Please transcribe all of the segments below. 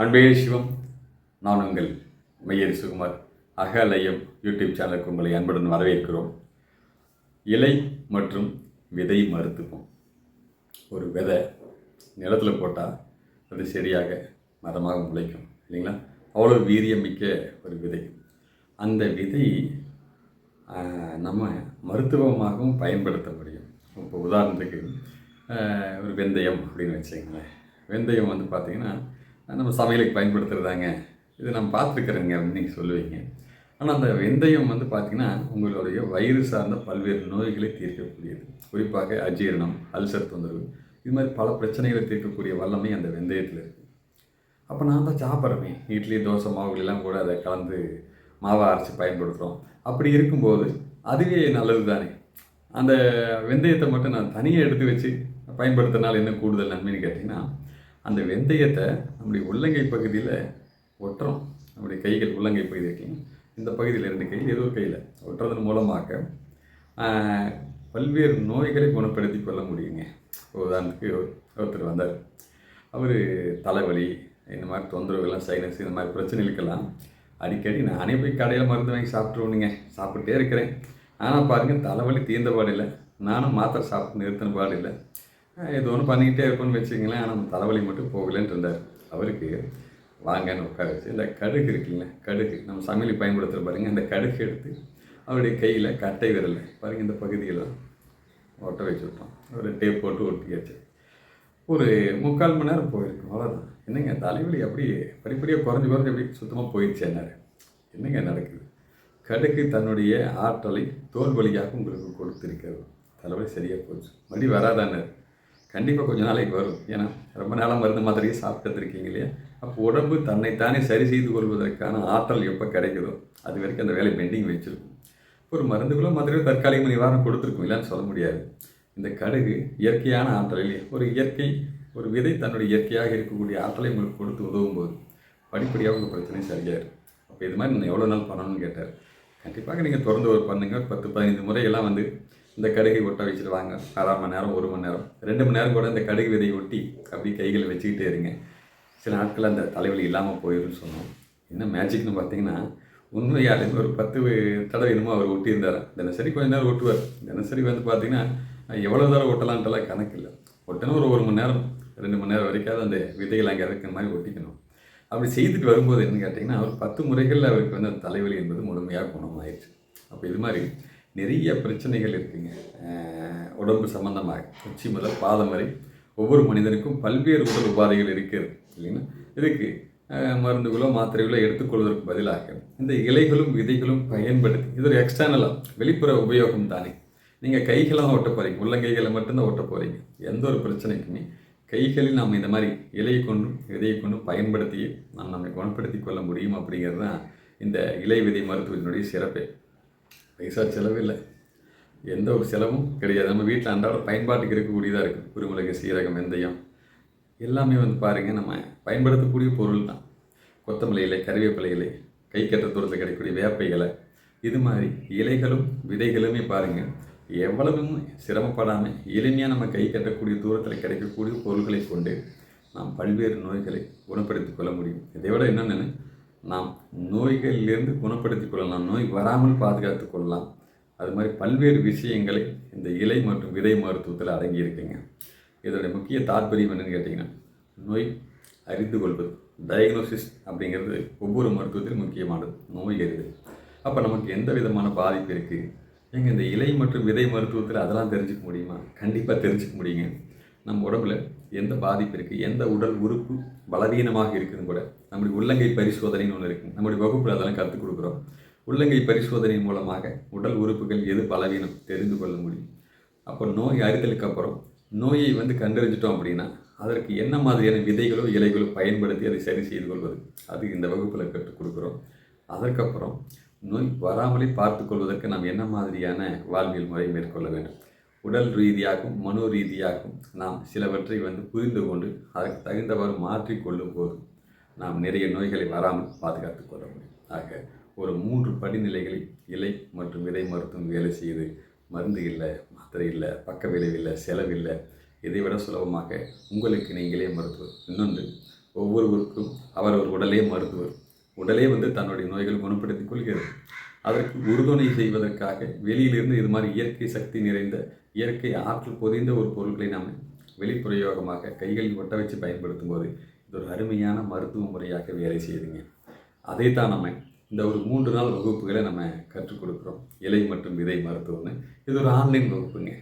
அன்பே சிவம் நான் உங்கள் மையரி சுகுமார் அகலயம் யூடியூப் சேனலுக்கு உங்களை அன்புடன் வரவேற்கிறோம். இலை மற்றும் விதை மருத்துவம் ஒரு விதை நிலத்தில் போட்டால் அது சரியாக மரமாக முளைக்கும் இல்லைங்களா? அவ்வளோ வீரியமிக்க ஒரு விதை. அந்த விதை நம்ம மருத்துவமாகவும் பயன்படுத்த முடியும். இப்போ உதாரணத்துக்கு ஒரு வெந்தயம் அப்படின்னு வச்சுக்கோங்களேன். வெந்தயம் வந்து பார்த்திங்கன்னா நம்ம சமையலுக்கு பயன்படுத்துகிறதாங்க இது நம்ம பார்த்துருக்குறேங்க அப்படின்னு நீங்கள் சொல்லுவீங்க. ஆனால் அந்த வெந்தயம் வந்து பார்த்திங்கன்னா உங்களுடைய வயிறு சார்ந்த பல்வேறு நோய்களை தீர்க்கக்கூடியது. குறிப்பாக அஜீரணம் அல்சர் தொந்தரவு இது மாதிரி பல பிரச்சனைகளை தீர்க்கக்கூடிய வல்லமை அந்த வெந்தயத்தில் இருக்குது அப்போ நான் தான் சாப்பிட்றேன். இட்லி தோசை மாவுகளெல்லாம் கூட அதை கலந்து மாவை அரைச்சி பயன்படுத்துகிறோம் அப்படி இருக்கும்போது அதுவே நல்லது தானே அந்த வெந்தயத்தை மட்டும் நான் தனியாக எடுத்து வச்சு பயன்படுத்தினால் என்ன கூடுதல் நன்மைன்னு கேட்டிங்கன்னா அந்த வெந்தயத்தை நம்முடைய உள்ளங்கை பகுதியில் ஒட்டுறோம். நம்முடைய கைகள் உள்ளங்கை பகுதி இருக்குங்க இந்த பகுதியில் ரெண்டு கையில் ஏதோ ஒரு கையில் ஒட்டுறதன் மூலமாக பல்வேறு நோய்களை குணப்படுத்தி கொள்ள முடியுங்க. உதாரணத்துக்கு ஒரு- ஒருத்தர் வந்தார். அவர் தலைவலி இந்த மாதிரி தொந்தரவுகள்லாம் சைனஸ் இந்த மாதிரி பிரச்சனைகளுக்கெல்லாம் அடிக்கடி நானே போய் கடையில் மருந்து வாங்கி சாப்பிட்ருவோனுங்க சாப்பிட்டே இருக்கிறேன். ஆனால் பாருங்கள் தலைவலி தீர்ந்த பாடில்லை நானும் மாத்திரை சாப்பிட்டு நிறுத்தின பாடில்லை ஏதோ ஒன்று பண்ணிக்கிட்டே இருக்கோம்னு வச்சுங்களேன் ஆனால் தலைவலி மட்டும் போகலன்ட்டு இருந்தார். அவருக்கு வாங்கன்னு உட்கார வச்சு இந்த கடுகு இருக்குல்ல கடுகு நம்ம சமையலுக்கு பயன்படுத்துகிற பாருங்கள் அந்த கடுகு எடுத்து அவருடைய கையில் கட்டை விரல் பாருங்கள் இந்த பகுதியெல்லாம் ஒட்ட வச்சு விட்டோம். ஒரு டேப் போட்டு ஒட்டியாச்சு. ஒரு முக்கால் மணி நேரம் போயிருக்கும். அவ்வளோதான் என்னங்க தலைவலி அப்படியே படிப்படியாக குறைஞ்சி குறைஞ்சி அப்படி சுத்தமாக போயிடுச்சு என்னாரு. என்னங்க நடக்குது? கடுகு தன்னுடைய ஆற்றலை தோல் வழியாக உங்களுக்கு கொடுத்துருக்காரு தலைவலி சரியாக போச்சு. மறுபடி வராதானார் கண்டிப்பாக கொஞ்ச நாளைக்கு வரும். ஏன்னா ரொம்ப நாளாக மருந்து மாத்திரையே சாப்பிட்டு இருக்கீங்க இல்லையா? அப்போ உடம்பு தன்னைத்தானே சரி செய்து கொள்வதற்கான ஆற்றல் எப்போ கிடைக்குதோ அது வரைக்கும் அந்த வேலை பெண்டிங் வச்சுருக்கும். ஒரு மருந்துகளோ மதுரையோ தற்காலிக நிவாரணம் கொடுத்துருக்கும் இல்லைன்னு சொல்ல முடியாது. இந்த கடுகு இயற்கையான ஆற்றலில் ஒரு இயற்கை ஒரு விதை தன்னுடைய இயற்கையாக இருக்கக்கூடிய ஆற்றலை உங்களுக்கு கொடுத்து உதவும் போது படிப்படியாக உங்கள் பிரச்சனை சரியாயிரும். அப்போ இது மாதிரி நான் எவ்வளோ நாள் பண்ணணும்னு கேட்டார். கண்டிப்பாக நீங்கள் தொடர்ந்து ஒரு பண்ணுங்க ஒரு பத்து பதினைந்து முறையெல்லாம் வந்து இந்த கடுகை ஒட்ட வச்சுருவாங்க. அரை மணி நேரம் ஒரு மணி நேரம். ரெண்டு மணி நேரம் கூட இந்த கடுகு விதையை ஒட்டி அப்படி கைகளை வச்சுக்கிட்டே இருங்க. சில நாட்கள் அந்த தலைவலி இல்லாமல் போயிடும்னு சொன்னோம். என்ன மேஜிக்னு பார்த்தீங்கன்னா உண்மையாலுமே ஒரு பத்து தடவை என்னமோ அவர் ஒட்டியிருந்தார். தினசரி கொஞ்ச நேரம் ஒட்டுவார். தினசரி வந்து பார்த்தீங்கன்னா எவ்வளோ தடவை ஒட்டலான்ட்டெல்லாம் கணக்கு இல்லை. ஒட்டினா ஒரு ஒரு மணி நேரம் ரெண்டு மணி நேரம் வரைக்காவது அந்த விதைகள் அங்கே இருக்கிற மாதிரி ஒட்டிக்கணும். அப்படி செய்துட்டு வரும்போது என்னன்னு கேட்டிங்கன்னா அவர் பத்து முறைகளில் அவருக்கு வந்து அந்த தலைவலி என்பது முழுமையாக குணமாயிடுச்சு. அப்போ இது மாதிரி நிறைய பிரச்சனைகள் இருக்குங்க. உடம்பு சம்மந்தமாக உச்சி முதல் பாதம் வரை ஒவ்வொரு மனிதனுக்கும் பல்வேறு உடல் உபாதைகள் இருக்குது இல்லைங்களா? இதுக்கு மருந்துகளோ மாத்திரைகளோ எடுத்துக்கொள்வதற்கு பதிலாக இந்த இலைகளும் விதைகளும் பயன்படுத்தி இது ஒரு எக்ஸ்டர்னலாக வெளிப்புற உபயோகம் தானே. நீங்கள் கைகளாக ஓட்ட போகிறீங்க உள்ளங்கைகளை மட்டும்தான் ஓட்ட போகிறீங்க எந்த ஒரு பிரச்சனைக்குமே கைகளில் நாம் இந்த மாதிரி இலையை கொண்டும் விதையை கொண்டும் பயன்படுத்தி நாம் நம்மை குணப்படுத்தி கொள்ள முடியும் அப்படிங்கிறது தான் இந்த இலை விதை மருத்துவத்தினுடைய சிறப்பே. பைசா செலவில்லை. எந்த ஒரு செலவும் கிடையாது. நம்ம வீட்டில் அன்றாட பயன்பாட்டுக்கு இருக்கக்கூடியதாக இருக்குது குருமிளகு சீரகம் வெந்தயம். எல்லாமே வந்து பாருங்கள் நம்ம பயன்படுத்தக்கூடிய பொருள் தான். கொத்தமல்லி இலை கறிவேப்பிலை இலை கை கட்ட தூரத்தில் கிடைக்கக்கூடிய வேப்ப இலை. இது மாதிரி இலைகளும் விதைகளுமே பாருங்கள் எவ்வளவும் சிரமப்படாமல் எளிமையாக நம்ம கை கட்டக்கூடிய தூரத்தில் கிடைக்கக்கூடிய பொருள்களை கொண்டு நாம் பல்வேறு நோய்களை குணப்படுத்திக் கொள்ள முடியும். இதை விட என்னென்னு நாம் நோய்களிலிருந்து குணப்படுத்திக் கொள்ளலாம் நோய் வராமல் பாதுகாத்து கொள்ளலாம். அது மாதிரி பல்வேறு விஷயங்களை இந்த இலை மற்றும் விதை மருத்துவத்தில் அடங்கி இருக்குங்க. இதோடைய முக்கிய தாற்பயம் என்னென்னு கேட்டிங்கன்னா நோய் அறிந்து கொள்வது டயக்னோசிஸ் அப்படிங்கிறது ஒவ்வொரு மருத்துவத்திலும் முக்கியமானது நோய் அறிவு அப்போ நமக்கு எந்த விதமான பாதிப்பு இருக்குது எங்கள் இந்த இலை மற்றும் விதை மருத்துவத்தில் அதெல்லாம் தெரிஞ்சுக்க முடியுமா? கண்டிப்பாக தெரிஞ்சுக்க முடியுங்க. நம்ம உடம்புல எந்த பாதிப்பு இருக்குது எந்த உடல் உறுப்பு பலவீனமாக இருக்குதுன்னு கூட நம்முடைய உள்ளங்கை பரிசோதனைன்னு ஒன்று இருக்குது நம்முடைய வகுப்பில் அதெல்லாம் கற்றுக் கொடுக்குறோம். உள்ளங்கை பரிசோதனை மூலமாக உடல் உறுப்புகள் எது பலவீனம் தெரிந்து கொள்ள முடியும்? அப்போ நோய் அறிதலுக்கு அப்புறம் நோயை வந்து கண்டறிஞ்சிட்டோம் அப்படின்னா அதற்கு என்ன மாதிரியான விதைகளோ இலைகளோ பயன்படுத்தி அதை சரி செய்து கொள்வது? அது இந்த வகுப்பில் கற்றுக் கொடுக்குறோம். அதற்கப்புறம் நோய் வராமலே பார்த்து கொள்வதற்கு நாம் என்ன மாதிரியான வாழ்வியல் முறை மேற்கொள்ள வேண்டும்? உடல் ரீதியாகவும் மனோ ரீதியாகவும் நாம் சிலவற்றை வந்து புரிந்து கொண்டு அதற்கு தகுந்தவாறு மாற்றிக்கொள்ளும் போது நாம் நிறைய நோய்களை வராமல் பாதுகாத்து கொள்ள முடியும். ஆக ஒரு மூன்று படிநிலைகளில் இலை மற்றும் விதை மருத்துவம் வேலை செய்து மருந்து இல்லை மாத்திரை இல்லை பக்க விளைவில்லை செலவில்லை இதை விட சுலபமாக உங்களுக்கு நீங்களே மருத்துவர். இன்னொன்று ஒவ்வொருவருக்கும் அவரவர் உடலே மருத்துவர். உடலே வந்து தன்னுடைய நோய்கள் குணப்படுத்திக் கொள்கிறது. அதற்கு உறுதுணை செய்வதற்காக வெளியிலிருந்து இது மாதிரி இயற்கை சக்தி நிறைந்த இயற்கை ஆற்றல் பொதிந்த ஒரு பொருட்களை நாம் வெளிப்பிரயோகமாக கைகளில் ஒட்ட வச்சு பயன்படுத்தும் போது இது ஒரு அருமையான மருத்துவ முறையாக வேலை செய்யுதுங்க. அதைத்தான் நம்ம இந்த ஒரு மூன்று நாள் வகுப்புகளை நம்ம கற்றுக் கொடுக்குறோம். இலை மற்றும் விதை மருத்துவம்னு. இது ஒரு ஆன்லைன் வகுப்புங்க.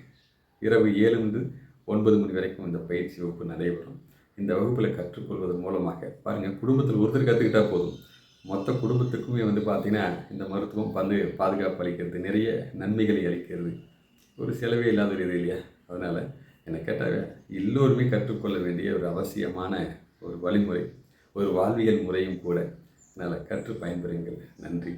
இரவு ஏழு முதல் ஒன்பது மணி வரைக்கும் இந்த பயிற்சி வகுப்பு நடைபெறும். இந்த வகுப்பில் கற்றுக்கொள்வதன் மூலமாக பாருங்கள் குடும்பத்தில் ஒருத்தர் கற்றுக்கிட்டால் போதும். மொத்த குடும்பத்துக்குமே வந்து பார்த்திங்கன்னா இந்த மருத்துவம் வந்து பாதுகாப்பு அளிக்கிறது நிறைய நன்மைகளை அளிக்கிறது. ஒரு செலவே இல்லாத இது இல்லையா? அதனால் என்னை கேட்டால் எல்லோருமே கற்றுக்கொள்ள வேண்டிய ஒரு அவசியமான ஒரு வழிமுறை ஒரு வாழ்வியல் முறையும் கூட அதனால் கற்று பயன்பெறுங்கள் நன்றி.